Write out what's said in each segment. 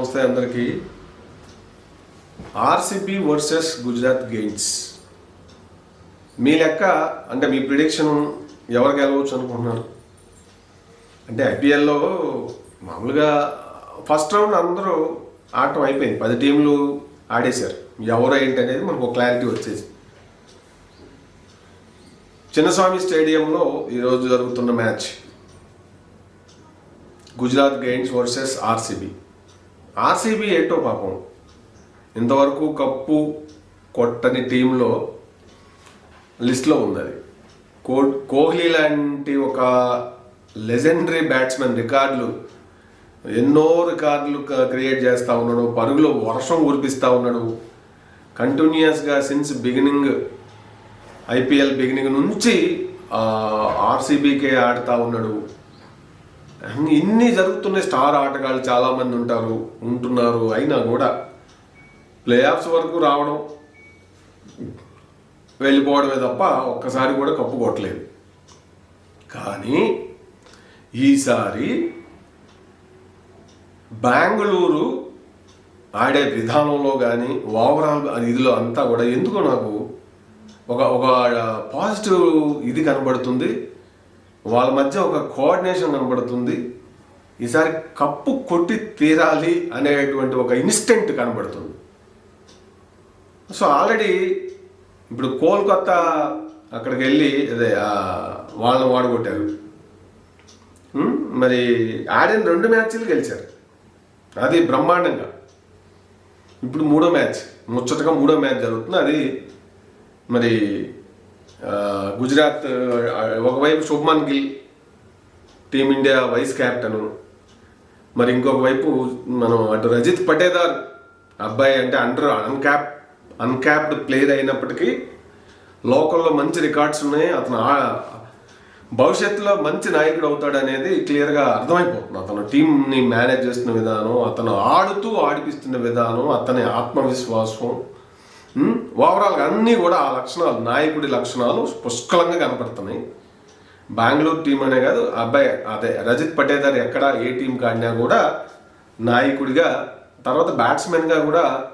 నమస్తే అందరికీ. RCB versus Gujarat Giants మీ లెక్క అంటే మీ ప్రిడిక్షన్ ఎవరు గెలవచ్చు అనుకుంటున్నారు? అంటే ఐపీఎల్లో మామూలుగా ఫస్ట్ రౌండ్ అందరూ ఆటం అయిపోయింది. పది టీంలు ఆడేశారు. ఎవరు ఏంటి అనేది మనకు ఒక క్లారిటీ వచ్చేసి. చిన్నస్వామి స్టేడియంలో ఈరోజు జరుగుతున్న match Gujarat Giants versus RCB RCB ఏంటో పాపం? ఇంతవరకు కప్పు కొట్టని టీంలో లిస్ట్లో ఉంది అది కో కోహ్లీ లాంటి ఒక లెజెండరీ బ్యాట్స్మెన్ రికార్డులు ఎన్నో రికార్డులు క- క్రియేట్ చేస్తూ ఉన్నాడు పరుగులో వర్షం కురిపిస్తూ ఉన్నాడు. కంటిన్యూస్గా సిన్స్ బిగినింగ్ ఐపీఎల్ బిగినింగ్ నుంచి ఆర్సీబీకే ఆడుతూ ఉన్నాడు. ఇన్ని జరుగుతున్నాయి స్టార్ ఆటగాళ్ళు చాలామంది ఉంటారు ఉంటున్నారు అయినా కూడా ప్లే ఆఫ్స్ వరకు రావడం వెళ్ళిపోవడమే తప్ప ఒక్కసారి కూడా కప్పు కొట్టలేదు. కానీ ఈసారి బెంగళూరు ఆడే విధానంలో కానీ ఓవరాల్ ఇదిలో అంతా కూడా ఎందుకో నాకు ఒక ఒక పాజిటివ్ ఇది కనబడుతుంది. వాళ్ళ మధ్య ఒక కోఆర్డినేషన్ కనబడుతుంది. ఈసారి కప్పు కొట్టి తీరాలి అనేటువంటి ఒక ఇన్స్టెంట్ కనబడుతుంది. సో ఆల్రెడీ ఇప్పుడు కోల్కత్తా అక్కడికి వెళ్ళి అదే వాళ్ళని వాడగొట్టారు. మరి ఆడిన రెండు మ్యాచ్లు గెలిచారు. అది బ్రహ్మాండంగా. ఇప్పుడు మూడో మ్యాచ్ ముచ్చటగా మూడో మ్యాచ్ జరుగుతుంది. అది మరి గుజరాత్ ఒకవైపు Shubman Gill Team India vice captain మరి ఇంకొక వైపు మనం అటు రజిత్ పటేదార్ అబ్బాయి అంటే అండర్ అన్క్యాప్ అన్క్యాప్డ్ ప్లేయర్ అయినప్పటికీ లోకల్లో మంచి రికార్డ్స్ ఉన్నాయి. అతను భవిష్యత్తులో మంచి నాయకుడు అవుతాడు అనేది క్లియర్గా అర్థమైపోతుంది. అతను టీంని మేనేజ్ చేస్తున్న విధానం అతను ఆడుతూ ఆడిపిస్తున్న విధానం అతని ఆత్మవిశ్వాసం ఓవరాల్గా అన్నీ కూడా ఆ లక్షణాలు నాయకుడి లక్షణాలు పుష్కలంగా కనపడుతున్నాయి. బెంగళూరు టీం అనే కాదు ఆ అబ్బాయి అదే రజిత్ పటేదార్ ఎక్కడ ఏ టీం ఆడినా కూడా నాయకుడిగా తర్వాత బ్యాట్స్మెన్గా కూడా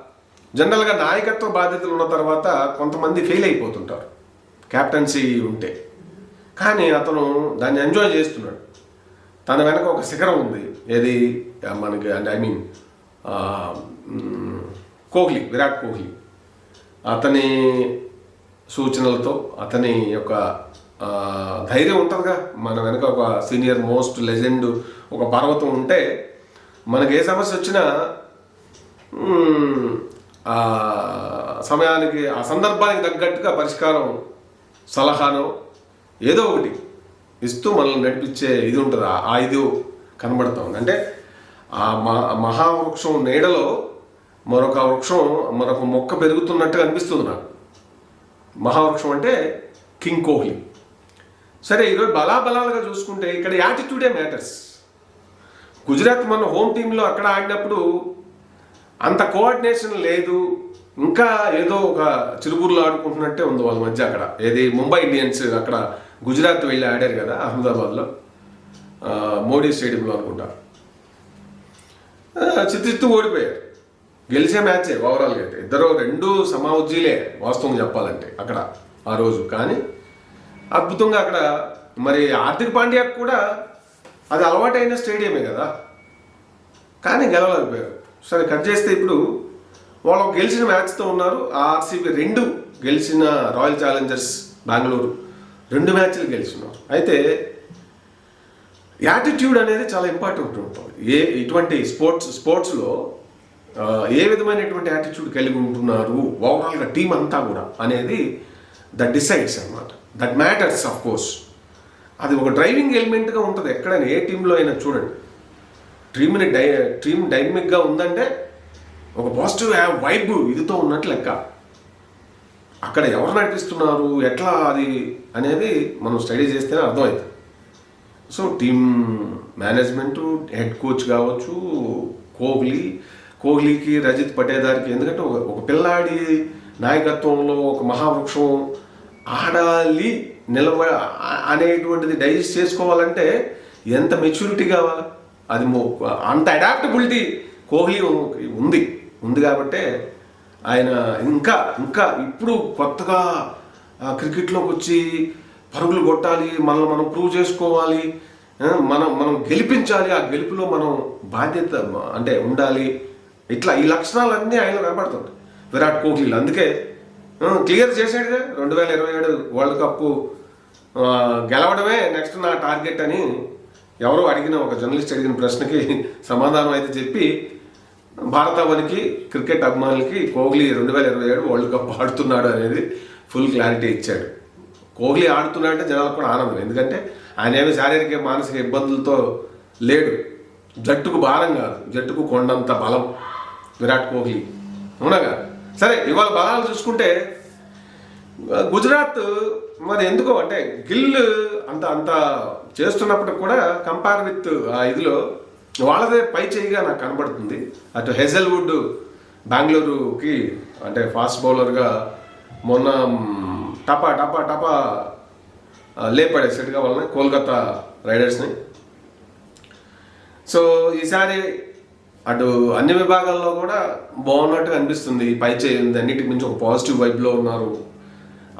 జనరల్గా నాయకత్వ బాధ్యతలు ఉన్న తర్వాత కొంతమంది ఫెయిల్ అయిపోతుంటారు. క్యాప్టెన్సీ ఉంటే. కానీ అతను దాన్ని ఎంజాయ్ చేస్తున్నాడు. తన వెనక ఒక శిఖరం ఉంది. ఏది? మనకి అంటే ఐ మీన్ కోహ్లీ విరాట్ కోహ్లీ. అతని సూచనలతో అతని యొక్క ధైర్యం ఉంటుందిగా. మన వెనుక ఒక సీనియర్ మోస్ట్ లెజెండ్ ఒక పర్వతం ఉంటే మనకి ఏ సమస్య వచ్చినా ఆ సమయానికి ఆ సందర్భానికి తగ్గట్టుగా పరిష్కారం సలహాను ఏదో ఒకటి ఇస్తూ మనల్ని నడిపించే ఇది ఉంటుంది. ఆ- ఇది కనబడుతూ ఉంది. అంటే ఆ మహా మహావృక్షం నీడలో మరొక వృక్షం మరొక మొక్క పెరుగుతున్నట్టుగా అనిపిస్తుంది నాకు. మహావృక్షం అంటే కింగ్ కోహ్లీ. సరే ఈరోజు బలాబలాలుగా చూసుకుంటే ఇక్కడ యాటిట్యూడే మ్యాటర్స్. గుజరాత్ మన హోమ్ టీంలో అక్కడ ఆడినప్పుడు అంత కోఆర్డినేషన్ లేదు. ఇంకా ఏదో ఒక చిరుబుర్లు ఆడుకుంటున్నట్టే ఉంది వాళ్ళ మధ్య అక్కడ. ఏది ముంబై ఇండియన్స్ అక్కడ గుజరాత్ వెళ్ళి ఆడారు కదా అహ్మదాబాద్లో. మోడీ స్టేడియంలో అనుకుంటా. చిత్తు చిత్తిత్తు ఓడిపోయారు. గెలిచే మ్యాచే ఓవరాల్గా అయితే. ఇద్దరు రెండు సమావుజ్జీలే వాస్తవం చెప్పాలంటే అక్కడ ఆ రోజు. కానీ అద్భుతంగా అక్కడ మరి హార్దిక్ పాండ్యాకు కూడా అది అలవాటైన స్టేడియమే కదా. కానీ గెలవలేకపోయారు. సరే కట్ చేస్తే ఇప్పుడు వాళ్ళు గెలిచిన మ్యాచ్తో ఉన్నారు. ఆర్సీబీ రెండు గెలిచిన రాయల్ ఛాలెంజర్స్ బెంగళూరు రెండు మ్యాచ్లు గెలిచినారు. అయితే యాటిట్యూడ్ అనేది చాలా ఇంపార్టెంట్ ఉంటుంది. ఏ ఇటువంటి స్పోర్ట్స్ స్పోర్ట్స్లో ఏ విధమైనటువంటి యాటిట్యూడ్ కలిగి ఉంటున్నారు? ఓవరాల్గా టీం అంతా కూడా అనేది దట్ డిసైడ్స్ అన్నమాట. దట్ మ్యాటర్స్ ఆఫ్ కోర్స్ అది ఒక డ్రైవింగ్ ఎలిమెంట్గా ఉంటుంది. ఎక్కడైనా ఏ టీంలో అయినా చూడండి. టీమ్ని డై టీమ్ డైనమిక్గా ఉందంటే ఒక పాజిటివ్ వైబ్ ఇదితో ఉన్నట్టు లెక్క. అక్కడ ఎవరు నడిపిస్తున్నారు? ఎట్లా అది అనేది మనం స్టడీ చేస్తేనే అర్థమవుతుంది. So team management head coach కావచ్చు కోహ్లీ కోహ్లీకి రజిత్ పటేదార్కి ఎందుకంటే ఒక పిల్లాడి నాయకత్వంలో ఒక మహావృక్షం ఆడాలి నిలబ అనేటువంటిది డైజెస్ట్ చేసుకోవాలంటే ఎంత మెచ్యూరిటీ కావాలి? అది అంత అడాప్టబిలిటీ కోహ్లీ ఉంది. ఉంది కాబట్టే ఆయన ఇంకా ఇంకా ఇప్పుడు కొత్తగా క్రికెట్లోకి వచ్చి పరుగులు కొట్టాలి మనల్ని మనం ప్రూవ్ చేసుకోవాలి మనం మనం గెలిపించాలి ఆ గెలుపులో మనం బాధ్యత అంటే ఉండాలి. ఇట్లా ఈ లక్షణాలన్నీ ఆయన కనబడుతుంది విరాట్ కోహ్లీ అందుకే క్లియర్ చేసాడుగా రెండు వేల ఇరవై ఏడు వరల్డ్ కప్ గెలవడమే నెక్స్ట్ నా టార్గెట్ అని ఎవరో అడిగిన ఒక జర్నలిస్ట్ అడిగిన ప్రశ్నకి సమాధానం అయితే చెప్పి భారతావనికి క్రికెట్ అభిమానులకి కోహ్లీ రెండు వేల ఇరవై ఏడు వరల్డ్ కప్ ఆడుతున్నాడు అనేది ఫుల్ క్లారిటీ ఇచ్చాడు. కోహ్లీ ఆడుతున్నాడంటే జనాలకు కూడా ఆనందం. ఎందుకంటే ఆయన ఏమి శారీరక మానసిక ఇబ్బందులతో లేడు. జట్టుకు భారం కాదు. జట్టుకు కొండంత బలం. విరాట్ కోహ్లీ. అవునాగా సరే ఇవాళ బలాలు చూసుకుంటే గుజరాత్ మరి ఎందుకో అంటే గిల్ అంత అంత చేస్తున్నప్పుడు కూడా కంపేర్ విత్ ఆ ఇదిలో వాళ్ళదే పై చేయిగా నాకు కనబడుతుంది. అటు హెజల్వుడ్ బెంగళూరుకి అంటే ఫాస్ట్ బౌలర్గా మొన్న టపా టపా టపా లేపడే లేపడేసేట్టుగా వాళ్ళని కోల్కతా రైడర్స్ని. సో ఈసారి అటు అన్ని విభాగాల్లో కూడా బాగున్నట్టు అనిపిస్తుంది పై చేయింది అన్నిటికి మించి ఒక పాజిటివ్ వైబ్లో ఉన్నారు.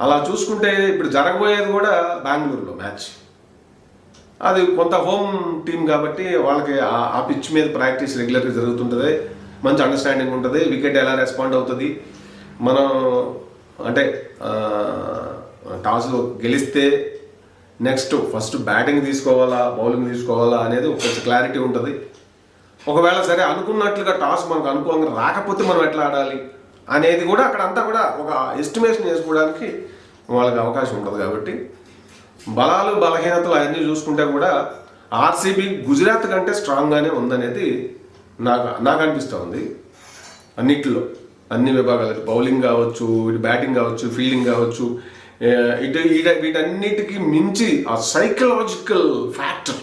అలా చూసుకుంటే ఇప్పుడు జరగబోయేది కూడా బెంగళూరులో మ్యాచ్ అది కొంత హోమ్ టీం కాబట్టి వాళ్ళకి ఆ- పిచ్ మీద ప్రాక్టీస్ రెగ్యులర్గా జరుగుతుంటుంది. మంచి అండర్స్టాండింగ్ ఉంటుంది. వికెట్ ఎలా రెస్పాండ్ అవుతుంది. మనం అంటే టాస్లో గెలిస్తే నెక్స్ట్ ఫస్ట్ బ్యాటింగ్ తీసుకోవాలా బౌలింగ్ తీసుకోవాలా అనేది ఒక క్లారిటీ ఉంటుంది. ఒకవేళ సరే అనుకున్నట్లుగా టాస్ మనకు అనుకూలంగా రాకపోతే మనం ఎట్లా ఆడాలి అనేది కూడా అక్కడ అంతా కూడా ఒక ఎస్టిమేషన్ చేసుకోవడానికి వాళ్ళకి అవకాశం ఉంటుంది కాబట్టి బలాలు బలహీనతలు అవన్నీ చూసుకుంటే కూడా ఆర్సీబీ గుజరాత్ కంటే స్ట్రాంగ్గానే ఉందనేది నాకు నాకు అనిపిస్తూ ఉంది. అన్నిటిలో అన్ని విభాగాలు బౌలింగ్ కావచ్చు ఇటు బ్యాటింగ్ కావచ్చు ఫీల్డింగ్ కావచ్చు ఇటు ఈడ- వీటన్నిటికీ మించి ఆ psychological factor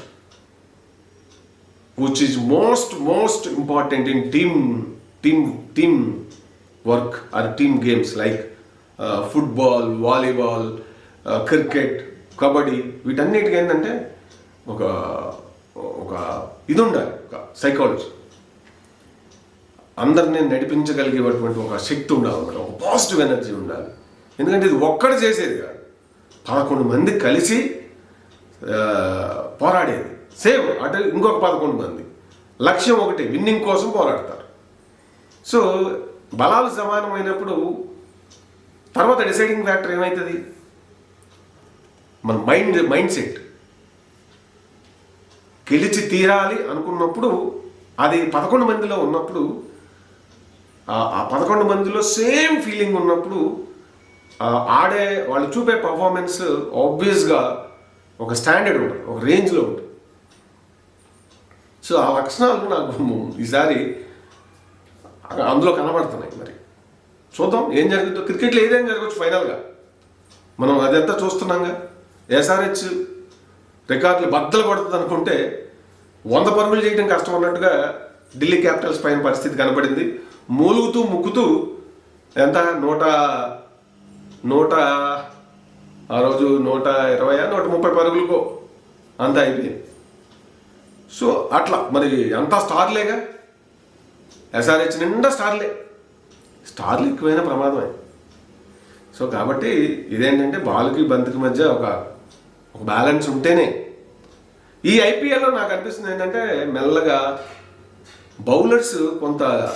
which is most most important in team team team work or team games like uh, football cricket kabaddi వీటన్నిటికీ ఏంటంటే ఒక ఒక ఇది ఉండాలి ఒక సైకాలజీ అందరినీ నడిపించగలిగేటువంటి ఒక శక్తి ఉండాలి ఒక పాజిటివ్ ఎనర్జీ ఉండాలి. ఎందుకంటే ఇది ఒక్కడు చేసేది కాదు. పదకొండు మంది కలిసి పోరాడేది. సేమ్ అటు ఇంకొక పదకొండు మంది. లక్ష్యం ఒకటి విన్నింగ్ కోసం పోరాడతారు. సో బలాలు సమానమైనప్పుడు తర్వాత డిసైడింగ్ ఫ్యాక్టర్ ఏమవుతుంది మన మైండ్ మైండ్ సెట్ గెలిచి తీరాలి అనుకున్నప్పుడు అది పదకొండు మందిలో ఉన్నప్పుడు ఆ- పదకొండు మందిలో సేమ్ ఫీలింగ్ ఉన్నప్పుడు ఆడే వాళ్ళు చూపే పర్ఫార్మెన్స్ ఆబ్వియస్గా ఒక స్టాండర్డ్ ఉంటుంది ఒక రేంజ్లో ఉంటుంది. సో ఆ లక్షణాలు నాకు ఈసారి అందులో కనబడుతున్నాయి మరి. చూద్దాం ఏం జరుగుతుందో. క్రికెట్లో ఏదేం జరగచ్చు ఫైనల్గా? మనం అదంతా చూస్తున్నాంగా. ఎస్ఆర్హెచ్ రికార్డులు బద్దలు పడుతుంది అనుకుంటే వంద పరుగులు చేయడం కష్టం అన్నట్టుగా ఢిల్లీ క్యాపిటల్స్ పైన పరిస్థితి కనపడింది మూలుగుతూ ముక్కుతూ ఎంత? నూట నూట ఆ రోజు నూట ఇరవై నూట ముప్పై పరుగులకో అంత అయిపోయింది. సో అట్లా. మరి అంతా స్టార్లేగా? ఎస్ఆర్హెచ్ నిండా స్టార్లే. స్టార్లు ఎక్కువైన ప్రమాదమే. సో కాబట్టి ఇదేంటంటే బాల్కి బంతికి మధ్య ఒక ఒక బ్యాలెన్స్ ఉంటేనే. ఈ ఐపీఎల్లో నాకు అనిపిస్తుంది ఏంటంటే మెల్లగా బౌలర్స్ కొంత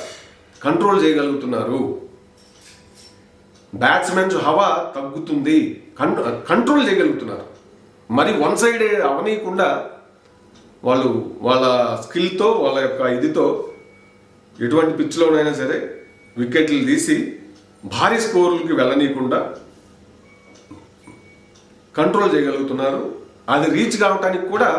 కంట్రోల్ చేయగలుగుతున్నారు. బ్యాట్స్మెన్స్ హవా తగ్గుతుంది. కంట్రోల్ చేయగలుగుతున్నారు. మరి వన్ సైడ్ అవనీయకుండా వాళ్ళు వాళ్ళ స్కిల్తో వాళ్ళ యొక్క ఇదితో ఎటువంటి పిచ్లోనైనా సరే వికెట్లు తీసి భారీ స్కోర్లకి వెళ్ళనీయకుండా కంట్రోల్ చేయగలుగుతున్నారు. అది రీచ్ కావటానికి కూడా